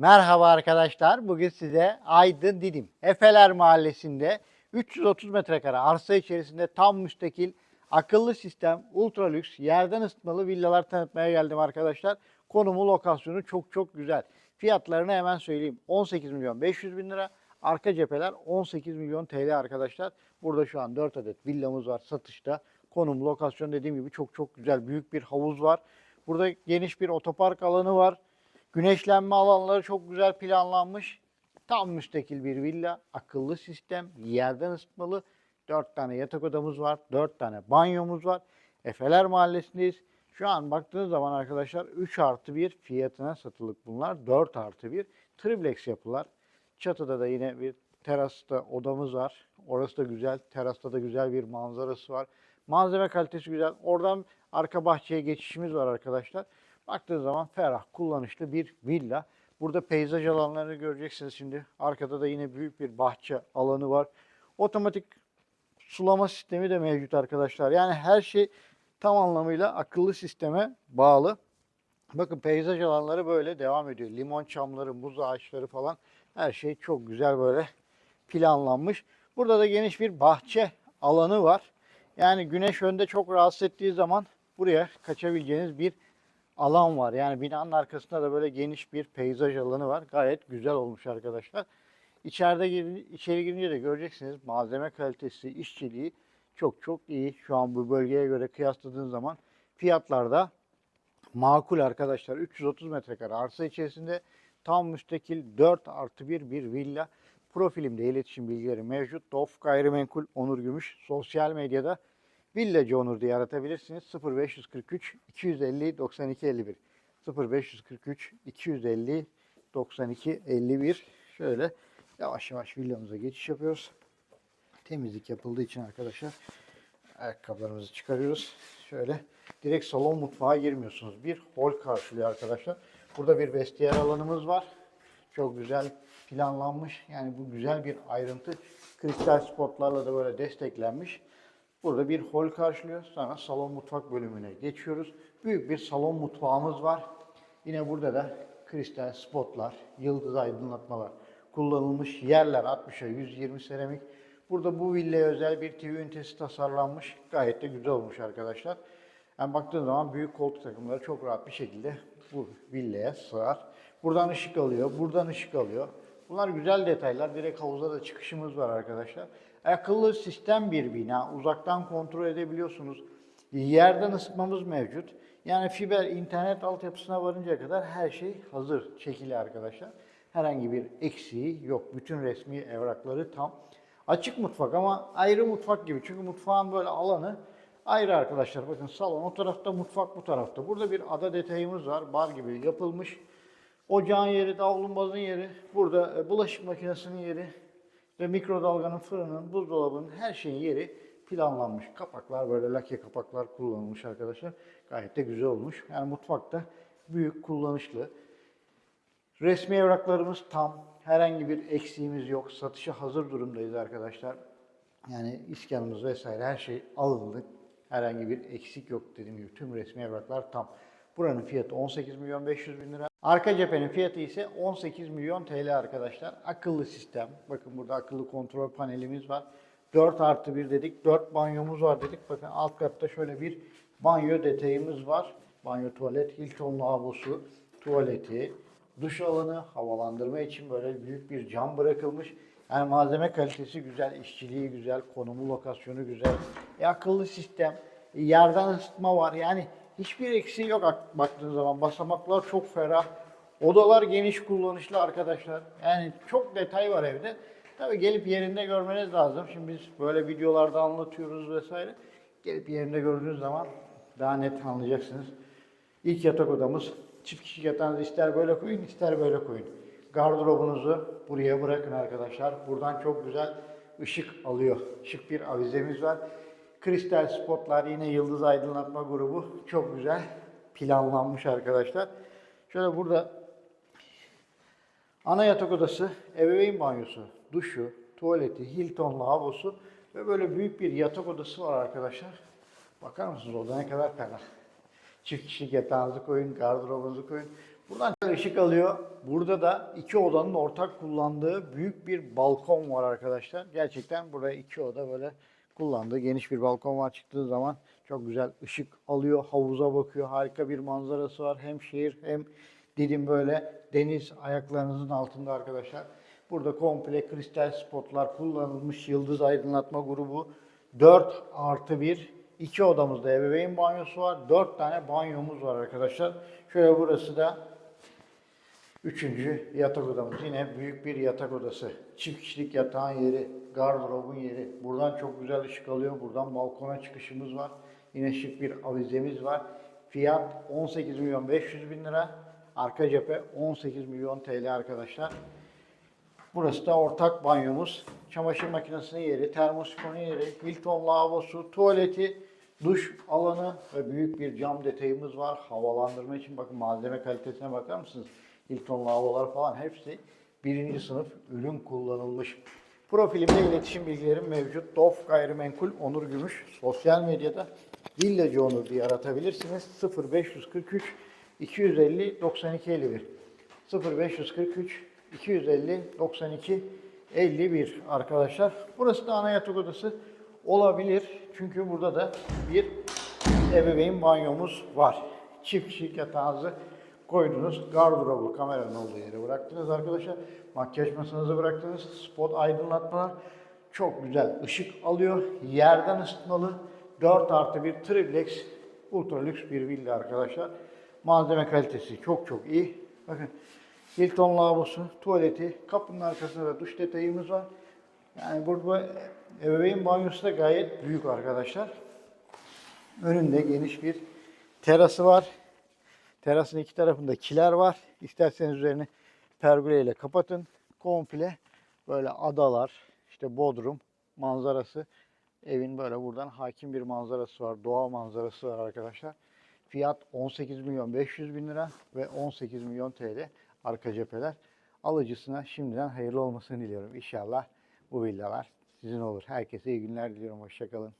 Merhaba arkadaşlar. Bugün size Aydın Didim, Efeler Mahallesi'nde 330 metrekare arsa içerisinde tam müstakil, akıllı sistem, ultra yerden ısıtmalı villalar tanıtmaya geldim arkadaşlar. Konumu, lokasyonu çok çok güzel. Fiyatlarını hemen söyleyeyim. 18 milyon 500 bin lira. Arka cepheler 18 milyon TL arkadaşlar. Burada şu an 4 adet villamız var satışta. Konum, lokasyon dediğim gibi çok çok güzel. Büyük bir havuz var. Burada geniş bir otopark alanı var. Güneşlenme alanları çok güzel planlanmış. Tam müstakil bir villa, akıllı sistem, yerden ısıtmalı. 4 tane yatak odamız var, 4 tane banyomuz var. Efeler Mahallesi'ndeyiz. Şu an baktığınız zaman arkadaşlar 3 artı 1 fiyatına satılık bunlar. 4 artı 1 triplex yapılar. Çatıda da yine bir terasta odamız var. Orası da güzel. Terasta da güzel bir manzarası var. Malzeme kalitesi güzel. Oradan arka bahçeye geçişimiz var arkadaşlar. Baktığınız zaman ferah, kullanışlı bir villa. Burada peyzaj alanlarını göreceksiniz şimdi. Arkada da yine büyük bir bahçe alanı var. Otomatik sulama sistemi de mevcut arkadaşlar. Yani her şey tam anlamıyla akıllı sisteme bağlı. Bakın peyzaj alanları böyle devam ediyor. Limon çamları, muz ağaçları falan her şey çok güzel böyle planlanmış. Burada da geniş bir bahçe alanı var. Yani güneş önde çok rahatsız ettiği zaman buraya kaçabileceğiniz bir alan var. Yani binanın arkasında da böyle geniş bir peyzaj alanı var. Gayet güzel olmuş arkadaşlar. İçeride girin- içeri girince de göreceksiniz malzeme kalitesi, işçiliği çok çok iyi. Şu an bu bölgeye göre kıyasladığın zaman fiyatlar da makul arkadaşlar. 330 metrekare arsa içerisinde tam müstakil 4 artı 1 bir villa. Profilimde iletişim bilgileri mevcut. Dof Gayrimenkul Onur Gümüş. Sosyal medyada Villacı Onur diye aratabilirsiniz. 0543 250 92 51 0543 250 92 51 Şöyle yavaş yavaş villamıza geçiş yapıyoruz. Temizlik yapıldığı için arkadaşlar ayakkabılarımızı çıkarıyoruz. Şöyle direkt salon mutfağa girmiyorsunuz. Bir hol karşılıyor arkadaşlar. Burada bir vestiyer alanımız var. Çok güzel planlanmış. Yani bu güzel bir ayrıntı. Kristal spotlarla da böyle desteklenmiş. Burada bir hol karşılıyor. Sonra salon mutfak bölümüne geçiyoruz. Büyük bir salon mutfağımız var. Yine burada da kristal spotlar, yıldız aydınlatmalar kullanılmış. Yerler 60'a 120 seramik. Burada bu villaya özel bir TV ünitesi tasarlanmış. Gayet de güzel olmuş arkadaşlar. Yani baktığın zaman büyük koltuk takımları çok rahat bir şekilde bu villaya sığar. Buradan ışık alıyor, buradan ışık alıyor. Bunlar güzel detaylar. Direkt havuza da çıkışımız var arkadaşlar. Akıllı sistem bir bina. Uzaktan kontrol edebiliyorsunuz. Yerden ısıtmamız mevcut. Yani fiber internet altyapısına varıncaya kadar her şey hazır çekili arkadaşlar. Herhangi bir eksiği yok. Bütün resmi evrakları tam. Açık mutfak ama ayrı mutfak gibi. Çünkü mutfağın böyle alanı ayrı arkadaşlar. Bakın salon o tarafta, mutfak bu tarafta. Burada bir ada detayımız var. Bar gibi yapılmış. Ocağın yeri, davlumbazın yeri. Burada e, bulaşık makinesinin yeri ve mikrodalganın, fırının, buzdolabının her şeyin yeri planlanmış. Kapaklar böyle lake kapaklar kullanılmış arkadaşlar. Gayet de güzel olmuş. Yani mutfakta büyük, kullanışlı. Resmi evraklarımız tam. Herhangi bir eksiğimiz yok. Satışa hazır durumdayız arkadaşlar. Yani iskanımız vesaire her şey alındı. Herhangi bir eksik yok dediğim gibi. Tüm resmi evraklar tam. Buranın fiyatı 18 milyon 500 bin lira. Arka cephenin fiyatı ise 18 milyon TL arkadaşlar. Akıllı sistem. Bakın burada akıllı kontrol panelimiz var. 4 artı 1 dedik. 4 banyomuz var dedik. Bakın alt katta şöyle bir banyo detayımız var. Banyo tuvalet, Hilton lavabosu, tuvaleti, duş alanı, havalandırma için böyle büyük bir cam bırakılmış. Yani malzeme kalitesi güzel, işçiliği güzel, konumu, lokasyonu güzel. E, akıllı sistem, e, yerden ısıtma var. Yani hiçbir eksiği yok ak- baktığın zaman. Basamaklar çok ferah. Odalar geniş kullanışlı arkadaşlar. Yani çok detay var evde. Tabii gelip yerinde görmeniz lazım. Şimdi biz böyle videolarda anlatıyoruz vesaire. Gelip yerinde gördüğünüz zaman daha net anlayacaksınız. İlk yatak odamız. Çift kişi yatağınızı ister böyle koyun ister böyle koyun. Gardırobunuzu buraya bırakın arkadaşlar. Buradan çok güzel ışık alıyor. Şık bir avizemiz var. Kristal spotlar yine yıldız aydınlatma grubu. Çok güzel planlanmış arkadaşlar. Şöyle burada ana yatak odası, ebeveyn banyosu, duşu, tuvaleti, Hilton lavabosu ve böyle büyük bir yatak odası var arkadaşlar. Bakar mısınız oda ne kadar ferah. Çift kişilik yatağınızı koyun, gardırobunuzu koyun. Buradan ışık alıyor. Burada da iki odanın ortak kullandığı büyük bir balkon var arkadaşlar. Gerçekten buraya iki oda böyle kullandığı geniş bir balkon var. Çıktığı zaman çok güzel ışık alıyor. Havuza bakıyor. Harika bir manzarası var. Hem şehir hem Didim böyle deniz ayaklarınızın altında arkadaşlar. Burada komple kristal spotlar kullanılmış yıldız aydınlatma grubu. 4 artı 1 iki odamızda ebeveyn banyosu var. 4 tane banyomuz var arkadaşlar. Şöyle burası da Üçüncü yatak odamız. Yine büyük bir yatak odası. Çift kişilik yatağın yeri, gardırobun yeri. Buradan çok güzel ışık alıyor. Buradan balkona çıkışımız var. Yine şık bir avizemiz var. Fiyat 18 milyon 500 bin lira. Arka cephe 18 milyon TL arkadaşlar. Burası da ortak banyomuz. Çamaşır makinesinin yeri, termosifonun yeri, Hilton lavabosu, tuvaleti, duş alanı ve büyük bir cam detayımız var. Havalandırma için bakın malzeme kalitesine bakar mısınız? Hilton lavabolar falan hepsi birinci sınıf ürün kullanılmış. Profilimde iletişim bilgilerim mevcut. Dof Gayrimenkul Onur Gümüş. Sosyal medyada Villacı Onur diye aratabilirsiniz. 0543 250 92 51 0543 250 92 51 arkadaşlar. Burası da ana yatak odası olabilir. Çünkü burada da bir ebeveyn banyomuz var. Çift kişilik yatağınızı koydunuz. Gardırobu kameranın olduğu yere bıraktınız arkadaşlar. Makyaj masanızı bıraktınız. Spot aydınlatmalar çok güzel ışık alıyor. Yerden ısıtmalı 4 artı bir triplex ultra lüks bir villa arkadaşlar. Malzeme kalitesi çok çok iyi. Bakın Hilton lavabosu, tuvaleti, kapının arkasında da duş detayımız var. Yani burada ebeveyn banyosu da gayet büyük arkadaşlar. Önünde geniş bir terası var. Terasın iki tarafında kiler var. İsterseniz üzerini pergole ile kapatın. Komple böyle adalar, işte bodrum manzarası. Evin böyle buradan hakim bir manzarası var. Doğa manzarası var arkadaşlar. Fiyat 18 milyon 500 bin lira ve 18 milyon TL arka cepheler. Alıcısına şimdiden hayırlı olmasını diliyorum. İnşallah bu villalar sizin olur. Herkese iyi günler diliyorum. Hoşçakalın.